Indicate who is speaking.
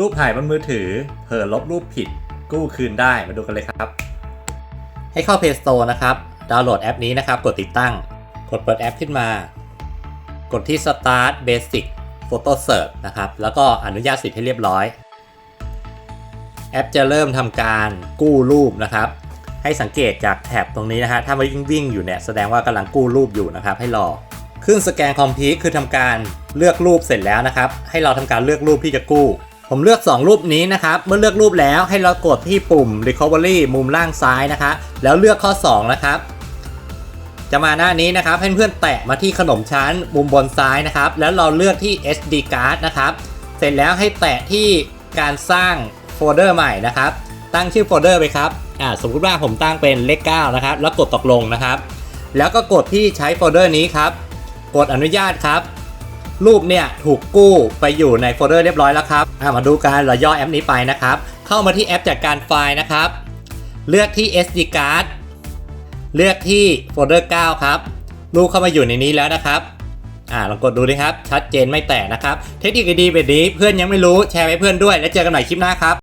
Speaker 1: รูปถ่ายบนมือถือ เผลอลบรูปผิด กู้คืนได้มาดูกันเลยครับ ให้เข้า Play Store นะครับ ดาวน์โหลดแอปนี้นะครับ กดติดตั้ง กดเปิดแอปขึ้นมา กดที่ Start Basic Photo Search นะครับ แล้วก็อนุญาตสิทธิ์ให้เรียบร้อย แอปจะเริ่มทำการกู้รูปนะครับ ให้สังเกตจากแท็บตรงนี้นะฮะ ถ้ามันวิ่งวิ่งอยู่เนี่ย แสดงว่ากำลังกู้รูปอยู่นะครับ ให้รอขึ้นสแกนคอมพิวคือทำการเลือกรูปเสร็จแล้วนะครับ ให้เราทำการเลือกรูปที่จะกู้ ผมเลือก 2 รูปนี้นะครับ เมื่อเลือกรูปแล้วให้เรากดที่ปุ่ม recovery มุมล่างซ้ายนะคะแล้วเลือกข้อ 2 นะครับ จะมาหน้านี้นะครับให้เพื่อนแตะมาที่ขนมชั้นมุมบนซ้ายนะครับ แล้วเราเลือกที่ SD card นะครับ เสร็จแล้วให้แตะที่การสร้างโฟลเดอร์ใหม่นะครับ ตั้งชื่อโฟลเดอร์ไปครับอ่าสมมติว่าผมตั้งเป็นเลข9นะครับ แล้วกดตกลงนะครับ แล้วก็กดที่ใช้โฟลเดอร์นี้ครับ กดอนุญาตครับ รูปเนี่ยถูกกู้ไปอยู่ในโฟลเดอร์เรียบร้อยแล้วครับมาดูการเราย่อแอปนี้ไปนะครับ เข้ามาที่แอปจัดการไฟล์นะครับ เลือกที่ SD card เลือกที่โฟลเดอร์ 9 ครับ รูปเข้ามาอยู่ในนี้แล้วนะครับอ่าลองกดดูดิครับ ชัดเจนไม่แตกนะครับ เทคนิคดีแบบนี้เพื่อนยังไม่รู้แชร์ไปเพื่อนด้วย แล้วเจอกันใหม่คลิปหน้าครับ